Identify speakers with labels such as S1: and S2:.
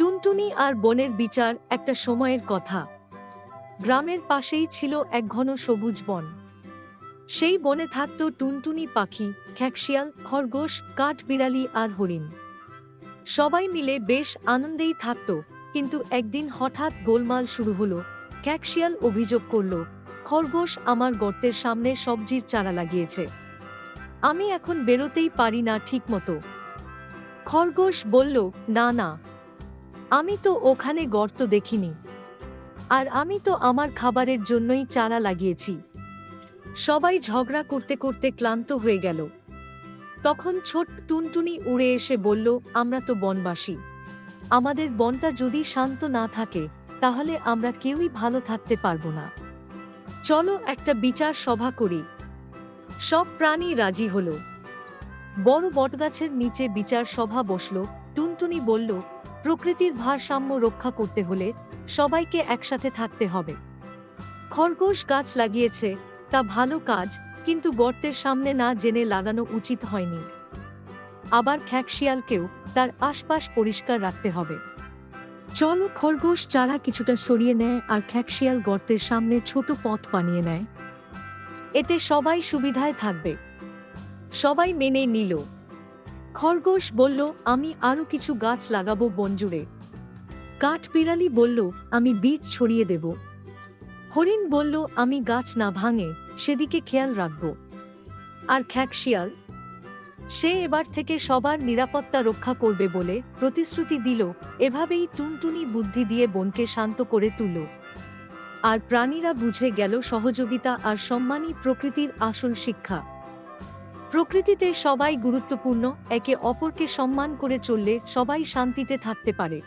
S1: টুনটুনি আর বনের বিচার একটা সময়ের কথা। গ্রামের পাশেই ছিল এক ঘন সবুজ বন। সেই বনে থাকত টুনটুনি পাখি, খ্যাকশিয়াল, খরগোশ, কাঠবিড়ালি আর হরিণ। সবাই মিলে বেশ আনন্দেই থাকত, কিন্তু একদিন হঠাৎ গোলমাল শুরু হলো। ক্যাকশিয়াল অভিযোগ করল, খরগোশ আমার গর্তের সামনে সবজির চারা লাগিয়েছে। আমি এখন বেরোতেই পারি না ঠিকমতো। খরগোশ বলল, না না আমি তো ওখানে গর্ত দেখিনি। আর আমি তো আমার খাবারের জন্যই চারা লাগিয়েছি। সবাই ঝগড়া করতে করতে ক্লান্ত হয়ে গেল। তখন ছোট টুনটুনি উড়ে এসে বলল, আমরা তো বনবাসী। আমাদের বনটা যদি শান্ত না থাকে, তাহলে আমরা কেউই ভালো থাকতে পারব না। চলো একটা বিচার সভা করি। সব প্রাণী রাজি হলো। বড় বটগাছের নিচে বিচার সভা বসল। টুনটুনি বলল, প্রকৃতির ভারসাম্য রক্ষা করতে হলে সবাইকে একসাথে থাকতে হবে। খরগোশ গাছ লাগিয়েছে, তা ভালো কাজ, কিন্তু গর্তের সামনে না জেনে লাগানো উচিত হয়নি। আবার খ্যাকশিয়ালকেও তার আশপাশ পরিষ্কার রাখতে হবে। চলো খরগোশ চারা কিছুটা সরিয়ে নেয় আর খ্যাকশিয়াল গর্তের সামনে ছোট পথ বানিয়ে নেয়। এতে সবাই সুবিধায় থাকবে। সবাই মেনে নিল। খরগোশ বলল, আমি আরও কিছু গাছ লাগাবো বনজুড়ে। কাঠবিড়ালি বলল, আমি বীজ ছড়িয়ে দেব। হরিণ বলল, আমি গাছ না ভাঙে, সেদিকে খেয়াল রাখব। আর খ্যাকশিয়াল সে এবার থেকে সবার নিরাপত্তা রক্ষা করবে বলে প্রতিশ্রুতি দিল, এভাবেই টুনটুনি বুদ্ধি দিয়ে বনকে শান্ত করে তুলল। আর প্রাণীরা বুঝে গেল সহযোগিতা আর সম্মানই প্রকৃতির আসল শিক্ষা। প্রকৃতিতে সবাই গুরুত্বপূর্ণ একে অপরকে সম্মান করে চললে সবাই শান্তিতে থাকতে পারে।